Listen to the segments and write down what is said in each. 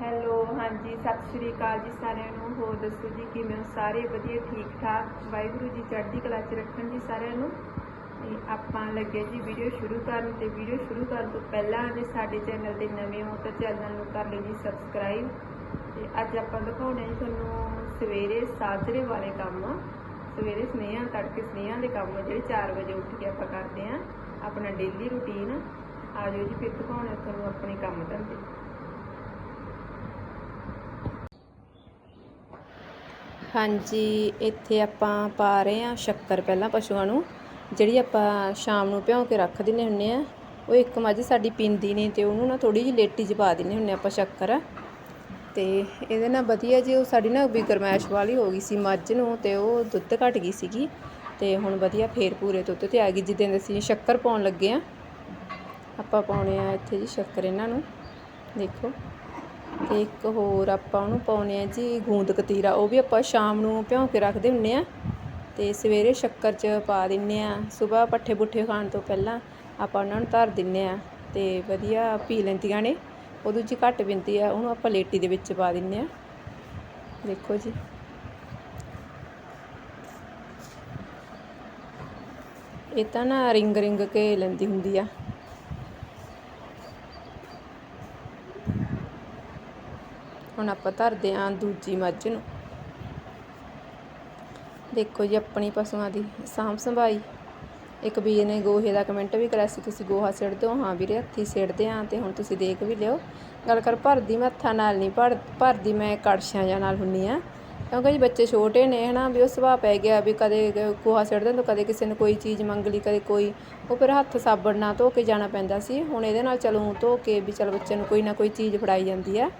Hello, ਹਾਂਜੀ, ਸਤਿ ਸ਼੍ਰੀ ਅਕਾਲ ਜੀ ਸਾਰਿਆਂ ਨੂੰ। ਹੋਰ ਦੱਸੋ ਜੀ, ਕਿਵੇਂ ਹੋ? ਸਾਰੇ ਵਧੀਆ, ਠੀਕ ਠਾਕ? ਵਾਹਿਗੁਰੂ ਜੀ ਚੜ੍ਹਦੀ ਕਲਾ 'ਚ ਰੱਖਣ ਜੀ ਸਾਰਿਆਂ ਨੂੰ। ਤੇ ਆਪਾਂ ਲੱਗੇ ਜੀ ਵੀਡੀਓ ਸ਼ੁਰੂ ਕਰਨ ਤੇ ਵੀਡੀਓ ਸ਼ੁਰੂ ਕਰਨ ਤੋਂ ਪਹਿਲਾਂ ਜੇ ਸਾਡੇ ਚੈਨਲ ਦੇ ਨਵੇਂ ਹੋ ਤਾਂ ਚੈਨਲ ਨੂੰ ਕਰ ਲਓ ਜੀ ਸਬਸਕ੍ਰਾਈਬ ਤੇ ਅੱਜ ਆਪਾਂ ਦਿਖਾਉਣੇ ਜੀ ਤੁਹਾਨੂੰ ਸਵੇਰੇ ਸਾਜਰੇ ਵਾਲੇ ਕੰਮ। ਸਵੇਰੇ ਸਨੇਹਾਂ, ਤੜਕੇ ਸਨੇਹਾਂ ਦੇ ਕੰਮ, ਜਿਹੜੇ 4 ਵਜੇ ਉੱਠ ਕੇ ਆਪਾਂ ਕਰਦੇ ਆਂ। ਆਪਣਾ ਡੇਲੀ ਰੁਟੀਨ ਆ ਜਾਓ ਜੀ, ਫਿਰ ਦਿਖਾਉਣੇ ਤੁਹਾਨੂੰ ਆਪਣੇ ਕੰਮ ਧੰਦੇ। ਹਾਂਜੀ, ਇੱਥੇ ਆਪਾਂ ਪਾ ਰਹੇ ਹਾਂ ਸ਼ੱਕਰ ਪਹਿਲਾਂ ਪਸ਼ੂਆਂ ਨੂੰ, ਜਿਹੜੀ ਆਪਾਂ ਸ਼ਾਮ ਨੂੰ ਭਿਉਂ ਕੇ ਰੱਖ ਦਿੰਨੇ ਹੁੰਨੇ ਆ ਉਹ ਇੱਕ ਮੱਝ ਸਾਡੀ ਪੀਂਦੀ ਨਹੀਂ ਤੇ ਉਹਨੂੰ ਨਾ ਥੋੜੀ ਜਿਹੀ ਲੇਟੀ 'ਚ ਪਾ ਦਿੰਨੇ ਹੁੰਨੇ ਆਪਾਂ ਸ਼ੱਕਰ। ਤੇ ਇਹਦੇ ਨਾਲ ਵਧੀਆ ਜੀ ਉਹ ਸਾਡੀ ਨਾ ਵੀ ਗਰਮੈਸ਼ ਵਾਲੀ ਹੋ ਗਈ ਸੀ ਮੱਝ ਨੂੰ ਤੇ ਉਹ ਦੁੱਧ ਘਟ ਗਈ ਸੀਗੀ ਤੇ ਹੁਣ ਵਧੀਆ ਫੇਰ ਪੂਰੇ ਦੁੱਧ ਤੇ ਆ ਗਈ, ਜਿੱਦਾਂ ਅਸੀਂ ਸ਼ੱਕਰ ਪਾਉਣ ਲੱਗੇ ਆ ਆਪਾਂ ਪਾਉਣੇ ਆ ਇੱਥੇ ਜੀ ਸ਼ੱਕਰ ਇਹਨਾਂ ਨੂੰ, ਦੇਖੋ। ਤੇ ਇੱਕ ਹੋਰ ਆਪਾਂ ਉਹਨੂੰ ਪਾਉਣੇ ਆ ਜੀ ਗੂੰਦ ਕਤੀਰਾ, ਉਹ ਵੀ ਆਪਾਂ ਸ਼ਾਮ ਨੂੰ ਭਿਉਂ ਕੇ ਰੱਖਦੇ ਹੁੰਨੇ ਆ ਤੇ ਸਵੇਰੇ ਸ਼ੱਕਰ 'ਚ ਪਾ ਦਿੰਨੇ ਆ ਸਵੇਰ ਪੱਠੇ ਪੁੱਠੇ ਖਾਣ ਤੋਂ ਪਹਿਲਾਂ ਆਪਾਂ ਉਹਨਾਂ ਨੂੰ ਧਰ ਦਿੰਨੇ ਆ ਤੇ ਵਧੀਆ ਪੀ ਲੈਂਦੀਆਂ ਨੇ, ਉਹ ਦੂਜੀ ਘੱਟ ਪੀਂਦੀ ਆ, ਉਹਨੂੰ ਆਪਾਂ ਲੇਟੀ ਦੇ ਵਿੱਚ ਪਾ ਦਿੰਨੇ ਆ। ਦੇਖੋ ਜੀ। ਇਹ ਤਾਂ ਨਾ ਰਿੰਗ ਰਿੰਗ ਕੇ ਲੈਂਦੀ ਹੁੰਦੀ ਆ। ਹੁਣ ਆਪਾਂ ਧਰਦੇ ਆਂ ਦੂਜੀ ਮੱਝ ਨੂੰ। ਦੇਖੋ ਜੀ ਆਪਣੀ ਪਸ਼ੂਆਂ ਦੀ ਸਾਂਭ ਸੰਭਾਈ। ਇੱਕ ਵੀਰ ਨੇ ਗੋਹੇ ਦਾ ਕਮੈਂਟ ਵੀ ਕਰਿਆ ਸੀ, ਤੁਸੀਂ ਗੋਹਾ ਸਿੱਟਦੇ ਹੋ? ਹਾਂ ਵੀਰੇ, ਹੱਥੀ ਸਿੱਟਦੇ ਆਂ ਤੇ ਹੁਣ ਤੁਸੀਂ ਦੇਖ ਵੀ ਲਿਓ। ਗੱਲ ਕਰ ਭਰਦੀ ਮੈਂ ਹੱਥਾਂ ਨਾਲ ਨਹੀਂ, ਭਰ, ਭਰਦੀ ਮੈਂ ਕੜਛੀਆਂ ਜਾਂ ਨਾਲ ਹੁੰਨੀ ਆ। ਕਿਉਂਕਿ ਜੀ ਬੱਚੇ ਛੋਟੇ ਨੇ ਹਨਾ, ਵੀ ਉਹ ਸੁਭਾਅ ਪੈ ਗਿਆ ਵੀ ਕਦੇ ਗੋਹਾ ਸਿੱਟਦੇ ਤਾਂ ਕਦੇ ਕਿਸੇ ਨੇ ਕੋਈ ਚੀਜ਼ ਮੰਗ ਲਈ, ਕਦੇ ਕੋਈ, ਉਹ ਫਿਰ ਹੱਥ ਸਾਬਣ ਨਾਲ ਧੋ ਕੇ ਜਾਣਾ ਪੈਂਦਾ ਸੀ। ਹੁਣ ਇਹਦੇ ਨਾਲ ਚਲੋ ਧੋ ਕੇ ਵੀ ਚਲ ਬੱਚੇ ਨੂੰ ਕੋਈ ਨਾ ਕੋਈ ਚੀਜ਼ ਫੜਾਈ ਜਾਂਦੀ ਆ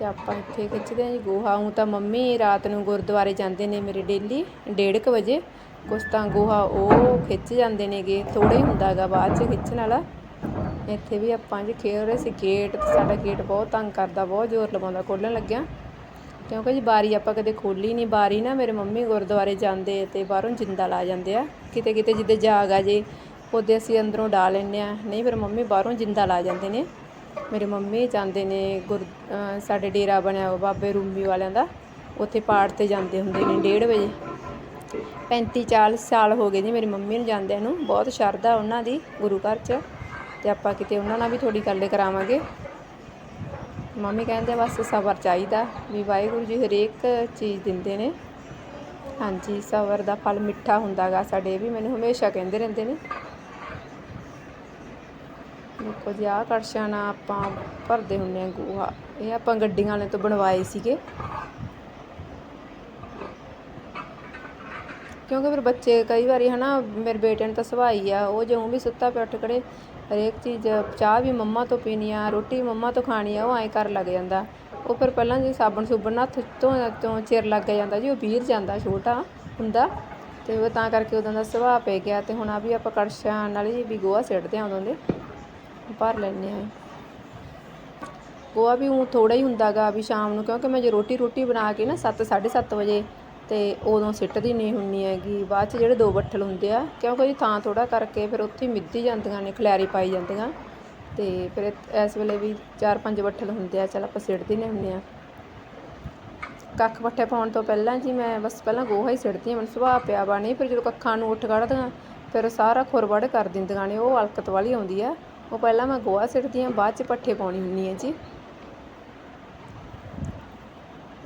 ਤੇ ਆਪਾਂ ਇੱਥੇ ਖਿੱਚਦੇ ਹਾਂ ਜੀ ਗੋਹਾ। ਉਹ ਤਾਂ ਮੰਮੀ ਰਾਤ ਨੂੰ ਗੁਰਦੁਆਰੇ ਜਾਂਦੇ ਨੇ ਮੇਰੇ ਡੇਲੀ 1:30 ਵਜੇ। ਕੁਛ ਤਾਂ ਗੋਹਾ ਉਹ ਖਿੱਚ ਜਾਂਦੇ ਨੇਗੇ। ਥੋੜਾ ਹੀ ਹੁੰਦਾਗਾ ਬਾਅਦ ਚ ਖਿੱਚਣ ਵਾਲਾ। ਇੱਥੇ ਵੀ ਆਪਾਂ ਜੀ ਖੇਡ ਰਹੇ ਸੀ। ਗੇਟ ਸਾਡਾ ਗੇਟ ਬਹੁਤ ਤੰਗ ਕਰਦਾ, ਬਹੁਤ ਜ਼ੋਰ ਲਗਾਉਂਦਾ, ਖੋਲਣ ਲੱਗਿਆ। ਕਿਉਂਕਿ ਜੀ ਬਾਰੀ ਆਪਾਂ ਕਦੇ ਖੋਲੀ ਨਹੀਂ ਬਾਰੀ ਨਾ ਮੇਰੇ ਮੰਮੀ ਗੁਰਦੁਆਰੇ ਜਾਂਦੇ ਤੇ ਬਾਹਰੋਂ ਜਿੰਦਾ ਲਾ ਜਾਂਦੇ ਆ। ਕਿਤੇ ਕਿਤੇ ਜਿੱਦੇ ਜਾਗ ਆ ਜੇ, ਉਹਦੇ ਅਸੀਂ ਅੰਦਰੋਂ ਡਾਲ ਲੈਂਦੇ ਆ। ਨਹੀਂ, ਫਿਰ ਮੰਮੀ ਬਾਹਰੋਂ ਜਿੰਦਾ ਲਾ ਜਾਂਦੇ ਨੇ। ਮੇਰੇ ਮੰਮੀ ਜਾਂਦੇ ਨੇ ਗੁਰ ਸਾਡੇ ਡੇਰਾ ਬਣਿਆ ਹੋਇਆ ਬਾਬੇ ਰੂਮੀ ਵਾਲਿਆਂ ਦਾ, ਉੱਥੇ ਪਾੜ ਤੇ ਜਾਂਦੇ ਹੁੰਦੇ ਨੇ 1:30 ਵਜੇ। 35 40 ਸਾਲ ਹੋ ਗਏ ਜੀ ਮੇਰੀ ਮੰਮੀ ਨੂੰ ਜਾਂਦਿਆਂ ਨੂੰ, ਬਹੁਤ ਸ਼ਰਧਾ ਉਹਨਾਂ ਦੀ ਗੁਰੂ ਘਰ 'ਚ, ਤੇ ਆਪਾਂ ਕਿਤੇ ਉਹਨਾਂ ਨਾਲ ਵੀ ਥੋੜੀ ਗੱਲ ਕਰਾਵਾਂਗੇ। ਮੰਮੀ ਕਹਿੰਦੇ ਬਸ ਸਬਰ ਚਾਹੀਦਾ, ਵੀ ਵਾਹਿਗੁਰੂ ਜੀ ਹਰੇਕ ਚੀਜ਼ ਦਿੰਦੇ ਨੇ। ਹਾਂਜੀ, ਸਬਰ ਦਾ ਫਲ ਮਿੱਠਾ ਹੁੰਦਾਗਾ ਸਾਡੇ ਵੀ ਮੈਨੂੰ ਹਮੇਸ਼ਾ ਕਹਿੰਦੇ ਰਹਿੰਦੇ ਨੇ। ਦੇਖੋ ਜੀ ਆਹ ਕੜਛਾਂ ਨਾਲ ਆਪਾਂ ਭਰਦੇ ਹੁੰਨੇ ਆ ਗੋਹਾ। ਇਹ ਆਪਾਂ ਗੱਡੀਆਂ ਵਾਲੇ ਤੋਂ ਬਣਵਾਏ ਸੀਗੇ। ਕਿਉਂਕਿ ਫਿਰ ਬੱਚੇ ਕਈ ਵਾਰੀ ਹਨਾ, ਮੇਰੇ ਬੇਟੇ ਨੂੰ ਤਾਂ ਸਵਾਈ ਆ, ਉਹ ਜਿਉਂ ਵੀ ਸੁੱਤਾ ਪਿਆ ਉੱਠ ਖੜੇ, ਹਰੇਕ ਚੀਜ਼, ਚਾਹ ਵੀ ਮੰਮਾ ਤੋਂ ਪੀਣੀ ਆ, ਰੋਟੀ ਮੰਮਾ ਤੋਂ ਖਾਣੀ ਆ, ਉਹ ਐਂ ਕਰ ਲੱਗ ਜਾਂਦਾ। ਉਹ ਫਿਰ ਪਹਿਲਾਂ ਜੀ ਸਾਬਣ ਸੁਬਣ ਨਾਲ ਹੱਥ ਤੋਂ ਤੋਂ ਚਿਰ ਲੱਗ ਜਾਂਦਾ ਜੀ, ਉਹ ਵੀਰ ਜਾਂਦਾ ਛੋਟਾ ਹੁੰਦਾ। ਤੇ ਉਹ ਤਾਂ ਕਰਕੇ ਉਦੋਂ ਦਾ ਸੁਭਾਅ ਪੈ ਗਿਆ ਤੇ ਹੁਣ ਆ ਵੀ ਆਪਾਂ ਕੜਛਾਂ ਨਾਲ ਹੀ ਵੀ ਗੋਹਾ ਸਿੱਟਦੇ ਆ ਉਦੋਂ ਦੇ। ਭਰ ਲੈਂਦੇ ਹਾਂ। ਗੋਹਾ ਵੀ ਉਹ ਥੋੜਾ ਹੀ ਹੁੰਦਾਗਾ ਵੀ ਸ਼ਾਮ ਨੂੰ, ਕਿਉਂਕਿ ਮੈਂ ਜੇ ਰੋਟੀ ਰੋਟੀ ਬਣਾ ਕੇ ਨਾ 7 7:30 ਵਜੇ ਤੇ ਉਦੋਂ ਸਿੱਟਦੀ ਨਹੀਂ ਹੁੰਨੀ ਹੈਗੀ। ਬਾਅਦ ਚ ਜਿਹੜੇ ਦੋ ਬੱਠਲ ਹੁੰਦੇ ਆ ਕਿਉਂਕਿ ਜੀ ਥਾਂ ਥੋੜਾ ਕਰਕੇ ਫਿਰ ਉੱਥੇ ਮਿੱਧੀ ਜਾਂਦੀਆਂ ਨੇ, ਖਿਲਾਰੀ ਪਾਈ ਜਾਂਦੀਆਂ। ਤੇ ਫਿਰ ਇਸ ਵੇਲੇ ਵੀ ਚਾਰ ਪੰਜ ਬੱਠਲ ਹੁੰਦੇ ਆ, ਚਲ ਆਪਾਂ ਸਿੱਟਦੇ ਨੇ ਹੁੰਨੇ ਆ। ਕੱਖ ਪੱਠੇ ਪਾਉਣ ਤੋਂ ਪਹਿਲਾਂ ਜੀ ਮੈਂ ਬਸ ਪਹਿਲਾਂ ਗੋਹਾ ਹੀ ਸਿੱਟਦੀ ਹਾਂ, ਮੈਨੂੰ ਸੁਭਾਅ ਪਿਆ ਵਾ। ਨਹੀਂ, ਫਿਰ ਜਦੋਂ ਕੱਖਾਂ ਨੂੰ ਉੱਠ ਕੱਢਦੀਆਂ, ਫਿਰ ਸਾਰਾ ਖੁਰਵੜ ਕਰ ਦਿੰਦੀਆਂ ਨੇ, ਉਹ ਹਲਕਤ ਵਾਲੀ ਆਉਂਦੀ ਆ। ਉਹ ਪਹਿਲਾਂ ਮੈਂ ਗੋਹਾ ਸਿੱਟਦੀ ਹਾਂ, ਬਾਅਦ ਚ ਪੱਠੇ ਪਾਉਣੀ ਹੁੰਦੀ ਹੈ ਜੀ।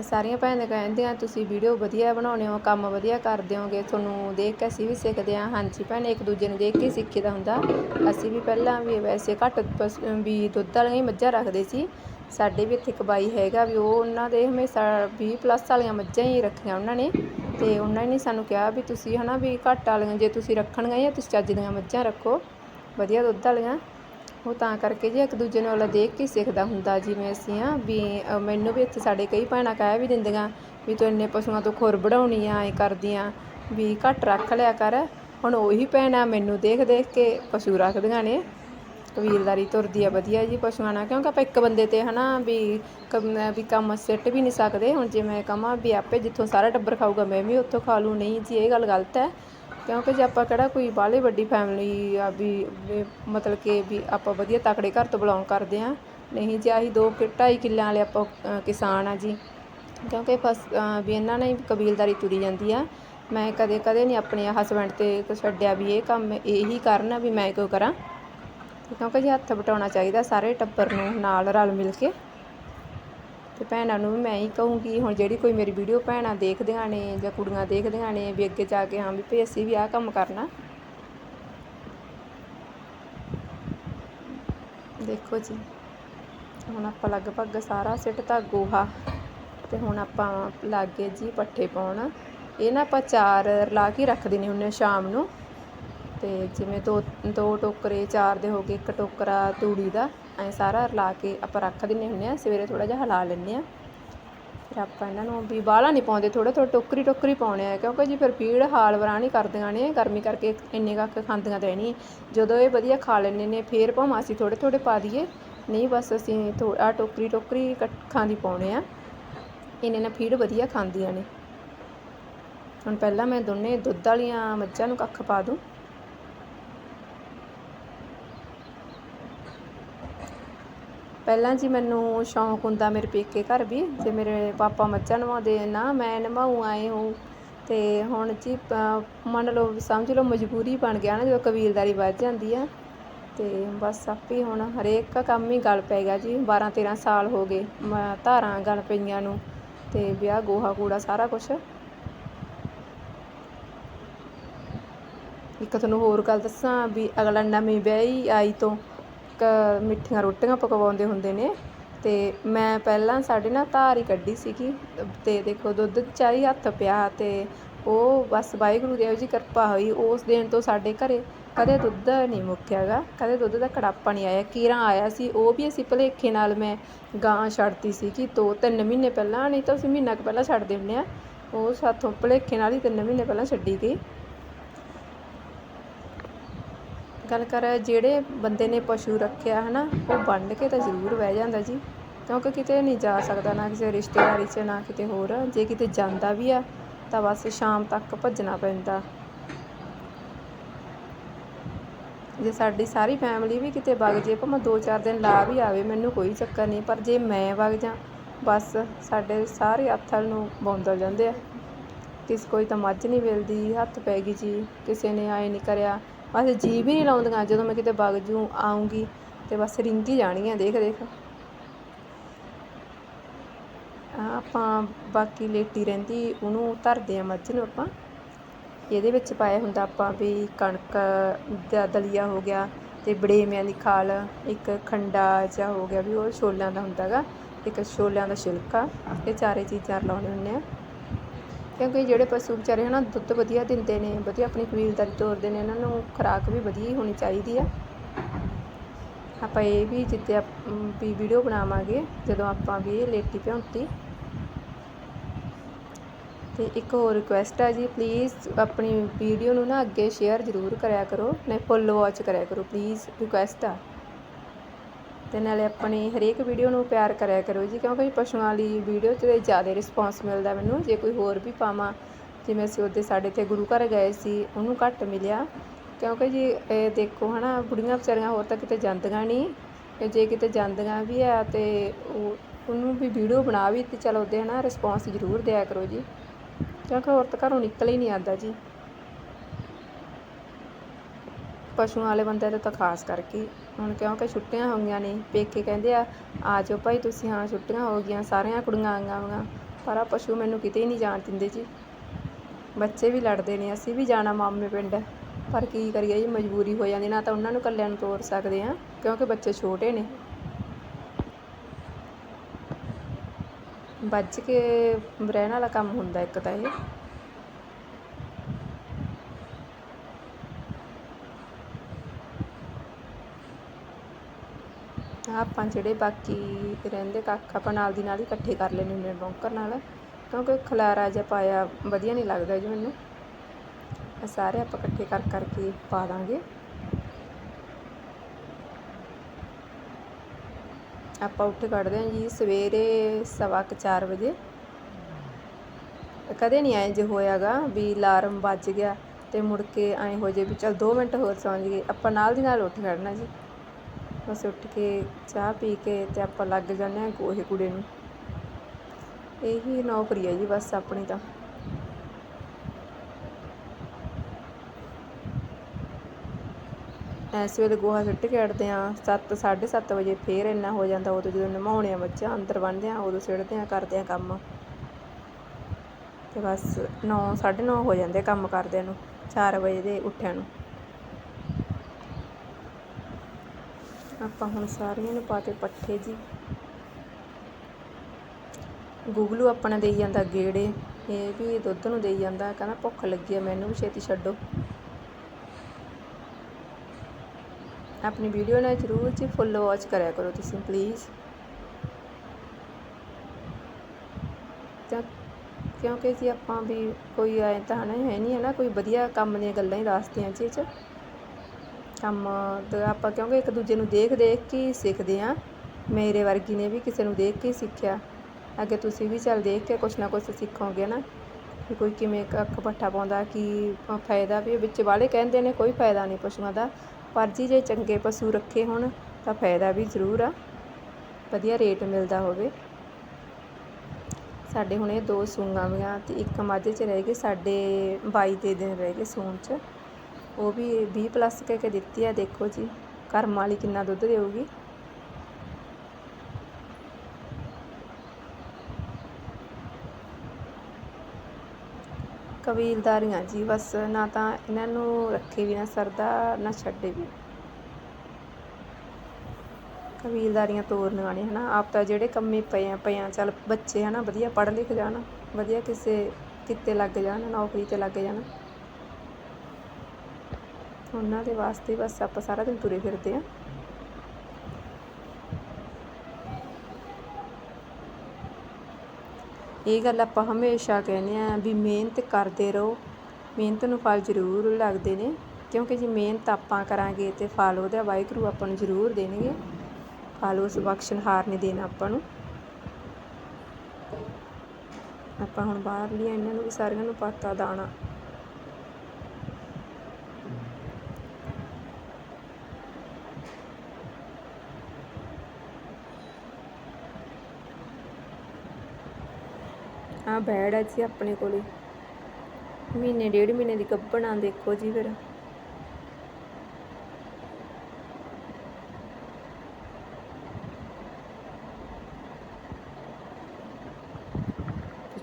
ਸਾਰੀਆਂ ਭੈਣਾਂ ਕਹਿੰਦੇ ਆ, ਤੁਸੀਂ ਵੀਡੀਓ ਵਧੀਆ ਬਣਾਉਣੇ ਹੋ, ਕੰਮ ਵਧੀਆ ਕਰਦੇ ਹੋਗੇ, ਤੁਹਾਨੂੰ ਦੇਖ ਕੇ ਅਸੀਂ ਵੀ ਸਿੱਖਦੇ ਆ ਹਾਂਜੀ ਭੈਣ, ਇੱਕ ਦੂਜੇ ਨੂੰ ਦੇਖ ਕੇ ਸਿੱਖੀਦਾ ਹੁੰਦਾ। ਅਸੀਂ ਵੀ ਪਹਿਲਾਂ ਵੀ ਵੈਸੇ ਘੱਟ ਪਸ- ਵੀ ਦੁੱਧ ਵਾਲੀਆਂ ਹੀ ਮੱਝਾਂ ਰੱਖਦੇ ਸੀ। ਸਾਡੇ ਵੀ ਇੱਥੇ ਇੱਕ ਬਾਈ ਹੈਗਾ ਵੀ ਉਹ ਉਹਨਾਂ ਦੇ ਹਮੇਸ਼ਾ 20 ਪਲੱਸ ਵਾਲੀਆਂ ਮੱਝਾਂ ਹੀ ਰੱਖੀਆਂ ਉਹਨਾਂ ਨੇ। ਤੇ ਉਹਨਾਂ ਨੇ ਸਾਨੂੰ ਕਿਹਾ ਵੀ ਤੁਸੀਂ ਹਨਾ ਵੀ ਘੱਟ ਵਾਲੀਆਂ, ਜੇ ਤੁਸੀਂ ਰੱਖਣਗੇ ਜਾਂ ਤੁਸੀਂ ਚੱਜ ਦੀਆਂ ਮੱਝਾਂ ਰੱਖੋ, ਵਧੀਆ ਦੁੱਧ ਵਾਲੀਆਂ। ਉਹ ਤਾਂ ਕਰਕੇ ਜੀ ਇੱਕ ਦੂਜੇ ਨਾਲ ਅਗਲਾ ਦੇਖ ਕੇ ਸਿੱਖਦਾ ਹੁੰਦਾ ਜਿਵੇਂ ਅਸੀਂ ਆ ਵੀ ਮੈਨੂੰ ਵੀ ਇੱਥੇ ਸਾਡੇ ਕਈ ਭੈਣਾਂ ਕਹਿ ਵੀ ਦਿੰਦੀਆਂ ਵੀ ਤੂੰ ਇੰਨੇ ਪਸ਼ੂਆਂ ਤੋਂ ਖੁਰ ਵੜਾਉਣੀ ਆ, ਐ ਕਰਦੀਆਂ ਵੀ ਘੱਟ ਰੱਖ ਲਿਆ ਕਰ। ਹੁਣ ਉਹੀ ਭੈਣਾਂ ਮੈਨੂੰ ਦੇਖ ਦੇਖ ਕੇ ਪਸ਼ੂ ਰੱਖਦੀਆਂ ਨੇ। ਕਬੀਲਦਾਰੀ ਤੁਰਦੀ ਆ, ਵਧੀਆ ਜੀ ਪਸ਼ੂਆਂ ਨਾਲ। ਕਿਉਂਕਿ ਆਪਾਂ ਇੱਕ ਬੰਦੇ ਤੇ ਹਨਾ ਵੀ ਵੀ ਕੰਮ ਸਿੱਟ ਵੀ ਨਹੀਂ ਸਕਦੇ। ਹੁਣ ਜੇ ਮੈਂ ਕਹਾਂ ਵੀ ਆਪੇ ਜਿੱਥੋਂ ਸਾਰਾ ਟੱਬਰ ਖਾਊਗਾ, ਮੈਂ ਵੀ ਉੱਥੋਂ ਖਾ ਲੂੰ ਨਹੀਂ ਜੀ, ਇਹ ਗੱਲ ਗਲਤ ਹੈ। ਕਿਉਂਕਿ ਜੇ ਆਪਾਂ ਕਿਹੜਾ ਕੋਈ ਬਾਹਲੀ ਵੱਡੀ ਫੈਮਿਲੀ ਆ ਵੀ ਵੀ ਮਤਲਬ ਕਿ ਵੀ ਆਪਾਂ ਵਧੀਆ ਤਕੜੇ ਘਰ ਤੋਂ ਬਿਲੋਂਗ ਕਰਦੇ ਹਾਂ, ਨਹੀਂ ਜੀ ਆਹੀ ਦੋ ਕਿ ਢਾਈ ਕਿੱਲਿਆਂ ਵਾਲੇ ਆਪਾਂ ਕਿਸਾਨ ਆ ਜੀ। ਕਿਉਂਕਿ ਫਸ ਵੀ ਇਹਨਾਂ ਨਾਲ ਕਬੀਲਦਾਰੀ ਤੁਰੀ ਜਾਂਦੀ ਆ। ਮੈਂ ਕਦੇ ਕਦੇ ਨਹੀਂ ਆਪਣੇ ਹਸਬੈਂਡ ਤੇ ਛੱਡਿਆ ਵੀ ਇਹ ਕੰਮ ਇਹੀ ਕਰਨ ਵੀ ਮੈਂ ਕਿਉਂ ਕਰਾਂ। ਕਿਉਂਕਿ ਜੀ ਹੱਥ ਵਟਾਉਣਾ ਚਾਹੀਦਾ ਸਾਰੇ ਟੱਬਰ ਨੂੰ ਨਾਲ ਰਲ ਮਿਲ ਕੇ। ਅਤੇ ਭੈਣਾਂ ਨੂੰ ਵੀ ਮੈਂ ਹੀ ਕਹੂੰਗੀ, ਹੁਣ ਜਿਹੜੀ ਕੋਈ ਮੇਰੀ ਵੀਡੀਓ ਭੈਣਾਂ ਦੇਖਦੀਆਂ ਨੇ ਜਾਂ ਕੁੜੀਆਂ ਦੇਖਦੀਆਂ ਨੇ ਵੀ ਅੱਗੇ ਜਾ ਕੇ, ਹਾਂ ਵੀ ਭਈ ਅਸੀਂ ਵੀ ਆਹ ਕੰਮ ਕਰਨਾ। ਦੇਖੋ ਜੀ, ਹੁਣ ਆਪਾਂ ਲਗਭਗ ਸਾਰਾ ਸਿੱਟਤਾ ਗੋਹਾ ਤੇ ਹੁਣ ਆਪਾਂ ਲਾਗੇ ਜੀ ਪੱਠੇ ਪਾਉਣ। ਇਹ ਨਾ ਆਪਾਂ ਚਾਰ ਲਾ ਕੇ ਰੱਖ ਦਿੰਦੇ ਹੁੰਦੇ ਹਾਂ ਸ਼ਾਮ ਨੂੰ। ਤੇ ਜਿਵੇਂ ਦੋ ਦੋ ਟੋਕਰੇ, ਚਾਰ ਦੇ ਹੋ ਗਏ, ਇੱਕ ਟੋਕਰਾ ਤੂੜੀ ਦਾ, ਐ ਸਾਰਾ ਰਲਾ ਕੇ ਆਪਾਂ ਰੱਖ ਦਿੰਦੇ ਹੁੰਦੇ ਆ, ਸਵੇਰੇ ਥੋੜਾ ਜਿਹਾ ਹਿਲਾ ਲੈਂਦੇ ਆ। ਫਿਰ ਆਪਾਂ ਇਹਨਾਂ ਨੂੰ ਵੀ ਬਾਹਲਾ ਨਹੀਂ ਪਾਉਂਦੇ ਥੋੜਾ ਥੋੜਾ ਟੋਕਰੀ ਟੋਕਰੀ ਪਾਉਣੇ ਆ, ਕਿਉਂਕਿ ਜੀ ਫਿਰ ਪੀੜ, ਹਾਲ ਵਰਾਣੀ ਕਰਦੀਆਂ ਨੇ, ਗਰਮੀ ਕਰਕੇ ਇੰਨੇ ਕੱਖ ਖਾਂਦੀਆਂ ਤਾਂ ਨਹੀਂ। ਜਦੋਂ ਇਹ ਵਧੀਆ ਖਾ ਲੈਂਦੇ ਨੇ, ਫੇਰ ਭਾਵੇਂ ਅਸੀਂ ਥੋੜੇ ਥੋੜੇ ਪਾ ਦਈਏ, ਨਹੀਂ ਬਸ ਅਸੀਂ ਥੋ ਆ ਟੋਕਰੀ ਟੋਕਰੀ ਕੱਖਾਂ ਦੀ ਪਾਉਣੇ ਆ। ਇਹਨੇ ਨਾਲ ਫੀਡ ਵਧੀਆ ਖਾਂਦੀਆਂ ਨੇ। ਹੁਣ ਪਹਿਲਾਂ ਮੈਂ ਦੋਨੇ ਦੁੱਧ ਵਾਲੀਆਂ ਮੱਝਾਂ ਨੂੰ ਕੱਖ ਪਾ ਦੂੰ। ਪਹਿਲਾਂ ਜੀ ਮੈਨੂੰ ਸ਼ੌਂਕ ਹੁੰਦਾ ਮੇਰੇ ਪੇਕੇ ਘਰ ਵੀ, ਜੇ ਮੇਰੇ ਪਾਪਾ ਮੱਝਾਂ ਨਵਾਉਂਦੇ ਨਾ ਮੈਂ ਨਵਾਉਂ ਆਏ ਹੂੰ ਤੇ ਹੁਣ ਜੀ ਮੰਨ ਲਓ, ਸਮਝ ਲਓ ਮਜਬੂਰੀ ਬਣ ਗਿਆ ਨਾ, ਜਦੋਂ ਕਬੀਲਦਾਰੀ ਵੱਧ ਜਾਂਦੀ ਆ। ਤੇ ਬਸ ਆਪੇ ਹੁਣ ਹਰੇਕ ਕੰਮ ਹੀ ਗਲ ਪੈ ਗਿਆ ਜੀ 12 13 ਸਾਲ ਹੋ ਗਏ, ਮ- ਧਾਰਾਂ ਗਲ ਪਈਆਂ ਨੂੰ, ਤੇ ਵਿਆਹ ਗੋਹਾ ਕੂੜਾ ਸਾਰਾ ਕੁਝ ਇੱਕ ਤੁਹਾਨੂੰ ਹੋਰ ਗੱਲ ਦੱਸਾਂ ਵੀ ਅਗਲਾ ਨਵੀਂ ਵਿਆਹੀ ਆਈ ਤੋਂ ਮਿੱਠੀਆਂ ਰੋਟੀਆਂ ਪਕਵਾਉਂਦੇ ਹੁੰਦੇ ਨੇ ਤੇ ਮੈਂ ਪਹਿਲਾਂ ਸਾਡੇ ਨਾ ਧਾਰ ਹੀ ਕੱਢੀ ਸੀਗੀ ਤੇ ਦੇਖੋ ਦੁੱਧ ਚਾਹੀ ਹੱਥ ਪਿਆ ਤੇ ਉਹ ਬਸ ਵਾਹਿਗੁਰੂ ਦੀ ਜੀ ਕਿਰਪਾ ਹੋਈ, ਉਸ ਦਿਨ ਤੋਂ ਸਾਡੇ ਘਰੇ ਕਦੇ ਦੁੱਧ ਨਹੀਂ ਮੁੱਕਿਆਗਾ, ਕਦੇ ਦੁੱਧ ਦਾ ਕੜਾਪਾ ਨਹੀਂ ਆਇਆ, ਕੀਰਾਂ ਆਇਆ ਸੀ, ਉਹ ਵੀ ਅਸੀਂ ਭਲੇਖੇ ਨਾਲ ਮੈਂ ਗਾਂ ਛੱਡਤੀ ਸੀ ਕਿ ਦੋ ਤਿੰਨ ਮਹੀਨੇ ਪਹਿਲਾਂ, ਨਹੀਂ ਤਾਂ ਅਸੀਂ ਮਹੀਨਾ ਕੁ ਪਹਿਲਾਂ ਛੱਡਦੇ ਹੁੰਦੇ ਆ ਉਹ ਸਾਥੋਂ ਭਲੇਖੇ ਨਾਲ ਹੀ ਤਿੰਨ ਮਹੀਨੇ ਪਹਿਲਾਂ ਛੱਡੀ ਗਈ। ਗੱਲ ਕਰ, ਜਿਹੜੇ ਬੰਦੇ ਨੇ ਪਸ਼ੂ ਰੱਖਿਆ ਹੈ ਨਾ ਉਹ ਬੰਨ ਕੇ ਤਾਂ ਜ਼ਰੂਰ ਬਹਿ ਜਾਂਦਾ ਜੀ। ਕਿਉਂਕਿ ਕਿਤੇ ਨਹੀਂ ਜਾ ਸਕਦਾ ਨਾ ਕਿਸੇ ਰਿਸ਼ਤੇਦਾਰੀ 'ਚ, ਨਾ ਕਿਤੇ ਹੋਰ। ਜੇ ਕਿਤੇ ਜਾਂਦਾ ਵੀ ਆ, ਤਾਂ ਬਸ ਸ਼ਾਮ ਤੱਕ ਭੱਜਣਾ ਪੈਂਦਾ। ਜੇ ਸਾਡੀ ਸਾਰੀ ਫੈਮਿਲੀ ਵੀ ਕਿਤੇ ਵਗ ਜੇ, ਭਾਵੇਂ ਦੋ ਚਾਰ ਦਿਨ ਲਾ ਵੀ ਆਵੇ, ਮੈਨੂੰ ਕੋਈ ਚੱਕਰ ਨਹੀਂ। ਪਰ ਜੇ ਮੈਂ ਵਗ ਜਾ, ਬਸ ਸਾਡੇ ਸਾਰੇ ਹੱਥਾਂ ਨੂੰ ਬੌਂਦਲ ਜਾਂਦੇ ਆ। ਕਿਸ ਕੋਈ ਤਾਂ ਮੱਝ ਨਹੀਂ ਮਿਲਦੀ ਹੱਥ ਪੈ ਗਈ ਜੀ, ਕਿਸੇ ਨੇ ਆਏ ਨਹੀਂ ਕਰਿਆ। ਬਸ ਜੀ ਵੀ ਨਹੀਂ ਲਾਉਂਦੀਆਂ, ਜਦੋਂ ਮੈਂ ਕਿਤੇ ਵਗ ਜੂ, ਆਉਂਗੀ ਤੇ ਬਸ ਰਿੰਗੀ ਜਾਣੀਆਂ ਦੇਖ ਦੇਖ। ਆਪਾਂ ਬਾਕੀ ਲੇਟੀ ਰਹਿੰਦੀ, ਉਹਨੂੰ ਧਰਦੇ ਆ ਮੱਝ ਨੂੰ ਆਪਾਂ। ਇਹਦੇ ਵਿੱਚ ਪਾਇਆ ਹੁੰਦਾ ਆਪਾਂ ਵੀ ਕਣਕ ਦਾ ਦਲੀਆ ਹੋ ਗਿਆ ਤੇ ਬੜੇਮਿਆਂ ਦੀ ਖਾਲ, ਇੱਕ ਖੰਡਾ ਜਿਹਾ ਹੋ ਗਿਆ ਵੀ ਉਹ ਛੋਲਿਆਂ ਦਾ ਹੁੰਦਾ ਗਾ ਇੱਕ ਛੋਲਿਆਂ ਦਾ ਛਿਲਕਾ। ਇਹ ਚਾਰੇ ਚੀਜ਼ਾਂ ਲਾਉਣੇ ਹੁੰਦੇ ਆ। ਕਿਉਂਕਿ ਜਿਹੜੇ ਪਸ਼ੂ ਵਿਚਾਰੇ ਹਨਾ ਦੁੱਧ ਵਧੀਆ ਦਿੰਦੇ ਨੇ, ਵਧੀਆ ਆਪਣੀ ਕਬੀਲਦਾਰੀ ਤੋਰਦੇ ਨੇ, ਇਹਨਾਂ ਨੂੰ ਖੁਰਾਕ ਵੀ ਵਧੀਆ ਹੀ ਹੋਣੀ ਚਾਹੀਦੀ ਆ। ਆਪਾਂ ਇਹ ਵੀ ਜਿੱਤੇ ਆਪ- ਵੀ ਵੀਡੀਓ ਬਣਾਵਾਂਗੇ, ਜਦੋਂ ਆਪਾਂ ਵੀ ਲੇਟੀ ਭਿਉਂਤੀ। ਤੇ ਇੱਕ ਹੋਰ ਰਿਕੁਐਸਟ ਆ ਜੀ ਪਲੀਜ਼ ਆਪਣੀ ਵੀਡੀਓ ਨੂੰ ਨਾ ਅੱਗੇ ਸ਼ੇਅਰ ਜ਼ਰੂਰ ਕਰਿਆ ਕਰੋ, ਨਹੀਂ ਫੁੱਲ ਵਾਚ ਕਰਿਆ ਕਰੋ ਪਲੀਜ਼ ਰਿਕੁਐਸਟ ਆ। ਤੇ ਨਾਲੇ ਆਪਣੀ ਹਰੇਕ ਵੀਡੀਓ ਨੂੰ ਪਿਆਰ ਕਰਿਆ ਕਰੋ ਜੀ, ਕਿਉਂਕਿ ਪਸ਼ੂਆਂ ਵਾਲੀ ਵੀਡੀਓ 'ਤੇ ਜ਼ਿਆਦਾ ਰਿਸਪੌਂਸ ਮਿਲਦਾ ਮੈਨੂੰ, ਜੇ ਕੋਈ ਹੋਰ ਵੀ ਪਾਵਾਂ, ਜਿਵੇਂ ਅਸੀਂ ਉਹਦੇ ਸਾਡੇ ਤੇ ਗੁਰੂ ਘਰ ਗਏ ਸੀ, ਉਹਨੂੰ ਘੱਟ ਮਿਲਿਆ। ਕਿਉਂਕਿ ਜੀ ਇਹ ਦੇਖੋ ਹਨਾ, ਬੁੜੀਆਂ ਵਿਚਾਰੀਆਂ ਹੋਰ ਤਾਂ ਕਿਤੇ ਜਾਂਦੀਆਂ ਨਹੀਂ ਜੇ ਕਿਤੇ ਜਾਂਦੀਆਂ ਵੀ ਆ ਤੇ ਉਹ, ਉਹਨੂੰ ਵੀ ਵੀਡੀਓ ਬਣਾ ਵੀ ਤੇ ਚਲ ਉਹਦੇ ਹਨਾ ਰਿਸਪੌਂਸ ਜ਼ਰੂਰ ਦਿਆ ਕਰੋ ਜੀ। ਕਿਉਂਕਿ ਔਰਤ ਘਰੋਂ ਨਿਕਲ ਹੀ ਨਹੀਂ ਆਉਂਦਾ ਜੀ। ਪਸ਼ੂਆਂ ਵਾਲੇ ਬੰਦੇ ਤੇ ਤਾਂ ਖਾਸ ਕਰਕੇ। ਹੁਣ ਕਿਉਂਕਿ ਛੁੱਟੀਆਂ ਹੋ ਗਈਆਂ ਨੇ, ਪੇਕੇ ਕਹਿੰਦੇ ਆ ਆ ਜਾਓ ਭਾਈ ਤੁਸੀਂ, ਹਾਂ, ਛੁੱਟੀਆਂ ਹੋ ਗਈਆਂ, ਸਾਰੀਆਂ ਕੁੜੀਆਂ ਆਈਆਂ ਹੋਈਆਂ ਪਰ ਆ ਪਸ਼ੂ ਮੈਨੂੰ ਕਿਤੇ ਹੀ ਨਹੀਂ ਜਾਣ ਦਿੰਦੇ ਜੀ। ਬੱਚੇ ਵੀ ਲੜਦੇ ਨੇ, ਅਸੀਂ ਵੀ ਜਾਣਾ ਮਾਮੇ ਪਿੰਡ। ਪਰ ਕੀ ਕਰੀਏ ਜੀ, ਮਜਬੂਰੀ ਹੋ ਜਾਂਦੀ, ਨਾ ਤਾਂ ਉਹਨਾਂ ਨੂੰ ਇਕੱਲਿਆਂ ਨੂੰ ਤੋਰ ਸਕਦੇ ਆ ਕਿਉਂਕਿ ਬੱਚੇ ਛੋਟੇ ਨੇ। ਬੱਜ ਕੇ ਰਹਿਣ ਵਾਲਾ ਕੰਮ ਹੁੰਦਾ ਇੱਕ ਤਾਂ ਇਹ। ਆਪਾਂ ਜਿਹੜੇ ਬਾਕੀ ਰਹਿੰਦੇ ਕੱਖ ਆਪਾਂ ਨਾਲ ਦੀ ਨਾਲ ਹੀ ਇਕੱਠੇ ਕਰ ਲੈਣੇ ਹੁੰਦੇ ਬੌਂਕਰ ਨਾਲ, ਕਿਉਂਕਿ ਖਲਾਰਾ ਜਿਹਾ ਪਾਇਆ ਵਧੀਆ ਨਹੀਂ ਲੱਗਦਾ ਜੀ ਮੈਨੂੰ। ਸਾਰੇ ਆਪਾਂ ਇਕੱਠੇ ਕਰ ਕਰਕੇ ਪਾ ਦਾਂਗੇ। ਆਪਾਂ ਉੱਠ ਕੱਢਦੇ ਹਾਂ ਜੀ ਸਵੇਰੇ ਸਵਾ ਕੁ ਚਾਰ ਵਜੇ। ਕਦੇ ਨਹੀਂ ਐਂ ਜੇ ਹੋਇਆਗਾ ਵੀ ਅਲਾਰਮ ਵੱਜ ਗਿਆ ਤੇ ਮੁੜ ਕੇ ਐਂ ਹੋ ਜੇ ਵੀ ਚਲ 2 ਮਿੰਟ ਹੋਰ ਸੌਂ ਜਾਈਏ, ਆਪਾਂ ਨਾਲ ਦੀ ਨਾਲ ਉੱਠ ਖੜਨਾ ਜੀ। ਬਸ ਉੱਠ ਕੇ ਚਾਹ ਪੀ ਕੇ ਤੇ ਆਪਾਂ ਲੱਗ ਜਾਂਦੇ ਹਾਂ ਗੋਹੇ ਕੂੜੇ ਨੂੰ। ਇਹੀ ਨੌਕਰੀ ਹੈ ਜੀ ਬਸ ਆਪਣੀ ਤਾਂ। ਇਸ ਵੇਲੇ ਗੋਹਾ ਸੁੱਟ ਕੇ ਹਟਦੇ ਆ 7 7:30 ਵਜੇ ਫੇਰ ਇੰਨਾ ਹੋ ਜਾਂਦਾ, ਉਦੋਂ ਜਦੋਂ ਨਮਾਉਣੇ ਆ ਬੱਚਾ, ਅੰਦਰ ਬੰਨਦੇ ਆ ਉਦੋਂ ਸਿੱਟਦੇ ਆ ਕਰਦੇ ਆ ਕੰਮ। ਤੇ ਬਸ 9 9:30 ਹੋ ਜਾਂਦੇ ਕੰਮ ਕਰਦਿਆਂ ਨੂੰ 4 ਵਜੇ ਦੇ ਉੱਠਿਆਂ ਨੂੰ। ਆਪਾਂ ਹੁਣ ਸਾਰੀਆਂ ਨੂੰ ਪਾਤੇ ਪੱਠੇ ਜੀ। ਗੁਗਲੂ ਆਪਣਾ ਦੇਈ ਜਾਂਦਾ ਗੇੜੇ, ਇਹ ਵੀ ਦੁੱਧ ਨੂੰ ਦੇਈ ਜਾਂਦਾ, ਕਹਿੰਦਾ ਭੁੱਖ ਲੱਗੀ ਆ, ਮੈਨੂੰ ਵੀ ਛੇਤੀ ਛੱਡੋ। ਆਪਣੀ ਵੀਡੀਓ ਨਾਲ ਜ਼ਰੂਰ ਜੀ ਫੁੱਲ ਵਾਚ ਕਰਿਆ ਕਰੋ ਤੁਸੀਂ ਪਲੀਜ਼ ਤਾਂ ਕਿਉਂਕਿ ਜੀ ਆਪਾਂ ਵੀ ਕੋਈ ਐ ਤਾਂ ਹੈ ਨਹੀਂ ਹੈ ਨਾ ਕੋਈ ਵਧੀਆ ਕੰਮ ਦੀਆਂ ਗੱਲਾਂ ਹੀ ਦੱਸਦੇ ਜੀ ਚ। ਕੰਮ ਆਪਾਂ ਕਿਉਂਕਿ ਇੱਕ ਦੂਜੇ ਨੂੰ ਦੇਖ ਦੇਖ ਕੇ ਹੀ ਸਿੱਖਦੇ ਆ ਮੇਰੇ ਵਰਗੀ ਨੇ ਵੀ ਕਿਸੇ ਨੂੰ ਦੇਖ ਕੇ ਹੀ ਸਿੱਖਿਆ। ਅੱਗੇ ਤੁਸੀਂ ਵੀ ਚੱਲ ਦੇਖ ਕੇ ਕੁਛ ਨਾ ਕੁਛ ਸਿੱਖੋਗੇ ਨਾ। ਕਿ ਕੋਈ ਕਿਵੇਂ ਅੱਖ ਪੱਠਾ ਪਾਉਂਦਾ, ਕੀ ਫਾਇਦਾ ਵੀ ਵਿੱਚ ਵਾਲੇ ਕਹਿੰਦੇ ਨੇ ਕੋਈ ਫਾਇਦਾ ਨਹੀਂ ਪਸ਼ੂਆਂ ਦਾ। ਪਰ ਜੀ ਜੇ ਚੰਗੇ ਪਸ਼ੂ ਰੱਖੇ ਹੋਣ, ਤਾਂ ਫਾਇਦਾ ਵੀ ਜ਼ਰੂਰ ਆ। ਵਧੀਆ ਰੇਟ ਮਿਲਦਾ ਹੋਵੇ। ਸਾਡੇ ਹੁਣੇ ਇਹ ਦੋ ਸੂਆਂ ਵੀਆਂ ਤੇ ਇੱਕ ਮੱਝ 'ਚ ਰਹਿ ਗਏ ਸਾਡੇ 22 ਦੇ ਦਿਨ ਰਹਿ ਗਏ ਸੂਣ 'ਚ। ਉਹ ਵੀ 20 ਪਲੱਸ ਕਹਿ ਕੇ ਦਿੱਤੀ ਆ, ਦੇਖੋ ਜੀ ਕਰਮ ਵਾਲੀ ਕਿੰਨਾ ਦੁੱਧ ਦੇਊਗੀ। ਕਬੀਲਦਾਰੀਆਂ ਜੀ, ਬਸ ਨਾ ਤਾਂ ਇਹਨਾਂ ਨੂੰ ਰੱਖੇ ਵੀ ਨਾ ਸਰਦਾ ਨਾ ਛੱਡੇ ਵੀ ਕਬੀਲਦਾਰੀਆਂ ਤੋਰਨੀਆਂ ਨੇ ਹਨਾ, ਆਪ ਤਾਂ ਜਿਹੜੇ ਕੰਮੇ ਪਏ ਆ ਪਏ ਆ, ਚੱਲ ਬੱਚੇ ਹਨਾ, ਵਧੀਆ ਪੜ੍ਹ ਲਿਖ ਜਾਣ, ਵਧੀਆ ਕਿਸੇ ਕਿੱਤੇ ਲੱਗ ਜਾਣ, ਨੌਕਰੀ ਤੇ ਲੱਗ ਜਾਣ। ਉਹਨਾਂ ਦੇ ਵਾਸਤੇ ਬਸ ਆਪਾਂ ਸਾਰਾ ਦਿਨ ਤੁਰੇ ਫਿਰਦੇ ਆ ਇਹ ਗੱਲ ਆਪਾਂ ਹਮੇਸ਼ਾ ਕਹਿੰਦੇ ਆ ਵੀ ਮਿਹਨਤ ਕਰਦੇ ਰਹੋ। ਮਿਹਨਤ ਨੂੰ ਫਲ ਜ਼ਰੂਰ ਲੱਗਦੇ ਨੇ, ਕਿਉਂਕਿ ਜੇ ਮਿਹਨਤ ਆਪਾਂ ਕਰਾਂਗੇ ਤੇ ਫਲ ਉਹਦਾ ਵਾਹਿਗੁਰੂ ਆਪਾਂ ਨੂੰ ਜ਼ਰੂਰ ਦੇਣਗੇ। ਫਲ ਉਸ ਬਖਸ਼ਣਹਾਰ ਨੇ ਦੇਣਾ ਆਪਾਂ ਨੂੰ। ਆਪਾਂ ਹੁਣ ਬਾਹਰ ਲਿਆ, ਇਹਨਾਂ ਨੂੰ ਵੀ ਸਾਰਿਆਂ ਨੂੰ ਪਾਤਾ ਦਾਣਾ। ਬੈੜ ਹੈ ਜੀ ਆਪਣੇ ਕੋਲੇ। ਮਹੀਨੇ, ਡੇਢ ਮਹੀਨੇ ਦੀ ਗੱਭਣਾ ਦੇਖੋ ਜੀ ਫਿਰ।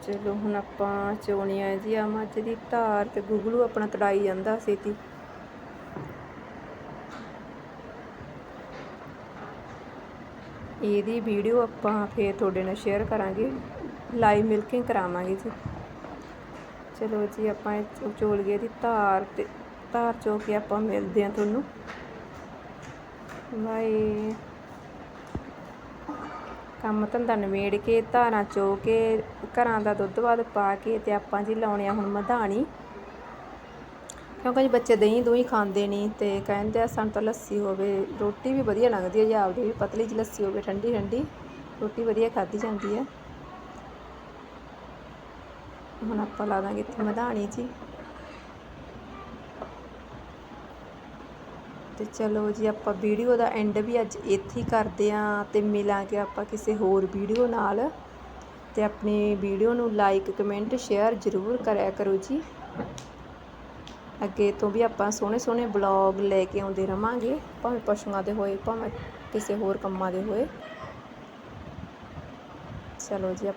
ਚਲੋ ਹੁਣ ਆਪਾਂ ਚੋਣੀ ਆ ਜੀ ਆ ਮੱਝ ਦੀ ਧਾਰ ਤੇ ਗੁਗਲੂ ਆਪਣਾ ਤੜਾਈ ਜਾਂਦਾ ਛੇਤੀ। ਇਹਦੀ ਵੀਡੀਓ ਆਪਾਂ ਫੇਰ ਤੁਹਾਡੇ ਨਾਲ ਸ਼ੇਅਰ ਕਰਾਂਗੇ। ਲਾਈਵ ਮਿਲਕਿੰਗ ਕਰਾਵਾਂਗੇ ਜੀ। ਚਲੋ ਜੀ, ਆਪਾਂ ਇਹ ਚੋਲ ਦੀ ਧਾਰ ਤੇ, ਧਾਰ ਚੋ ਕੇ ਆਪਾਂ ਮਿਲਦੇ ਆ ਤੁਹਾਨੂੰ। ਬਾਏ। ਕੰਮ ਧੰਦਾ ਨਿਬੇੜ ਕੇ, ਧਾਰਾਂ ਚੋ ਕੇ, ਘਰਾਂ ਦਾ ਦੁੱਧ ਵੱਧ ਪਾ ਕੇ ਤੇ ਆਪਾਂ ਜੀ ਲਾਉਣੇ ਆ ਹੁਣ ਮਧਾਣੀ। ਕਿਉਂਕਿ ਜੀ ਬੱਚੇ ਦਹੀਂ ਦੂਹੀ ਖਾਂਦੇ ਨਹੀਂ ਤੇ ਕਹਿੰਦੇ ਆ ਸਾਨੂੰ ਤਾਂ ਲੱਸੀ ਹੋਵੇ। ਰੋਟੀ ਵੀ ਵਧੀਆ ਲੱਗਦੀ ਹੈ ਜੀ ਆਪਦੀ ਵੀ ਪਤਲੀ ਜਿਹੀ ਲੱਸੀ ਹੋਵੇ ਠੰਡੀ ਠੰਡੀ ਰੋਟੀ ਵਧੀਆ ਖਾਧੀ ਜਾਂਦੀ ਹੈ ਹੁਣ ਆਪਾਂ ਲਾ ਦਾਂਗੇ ਇੱਥੇ ਮਧਾਣੀ ਜੀ। ਤੇ ਚਲੋ ਜੀ, ਆਪਾਂ ਵੀਡੀਓ ਦਾ ਐਂਡ ਵੀ ਅੱਜ ਇੱਥੇ ਹੀ ਕਰਦੇ ਆਂ ਤੇ ਮਿਲਾਂਗੇ ਆਪਾਂ ਕਿਸੇ ਹੋਰ ਵੀਡੀਓ ਨਾਲ। ਤੇ ਆਪਣੀ ਵੀਡੀਓ ਨੂੰ ਲਾਈਕ ਕਮੈਂਟ ਸ਼ੇਅਰ ਜ਼ਰੂਰ ਕਰਿਆ ਕਰੋ ਜੀ। ਅੱਗੇ ਤੋਂ ਵੀ ਆਪਾਂ ਸੋਹਣੇ ਸੋਹਣੇ ਬਲੌਗ ਲੈ ਕੇ ਆਉਂਦੇ ਰਵਾਂਗੇ, ਭਾਵੇਂ ਪਸ਼ੂਆਂ ਦੇ ਹੋਏ, ਭਾਵੇਂ ਕਿਸੇ ਹੋਰ ਕੰਮਾਂ ਦੇ ਹੋਏ। ਚਲੋ ਜੀ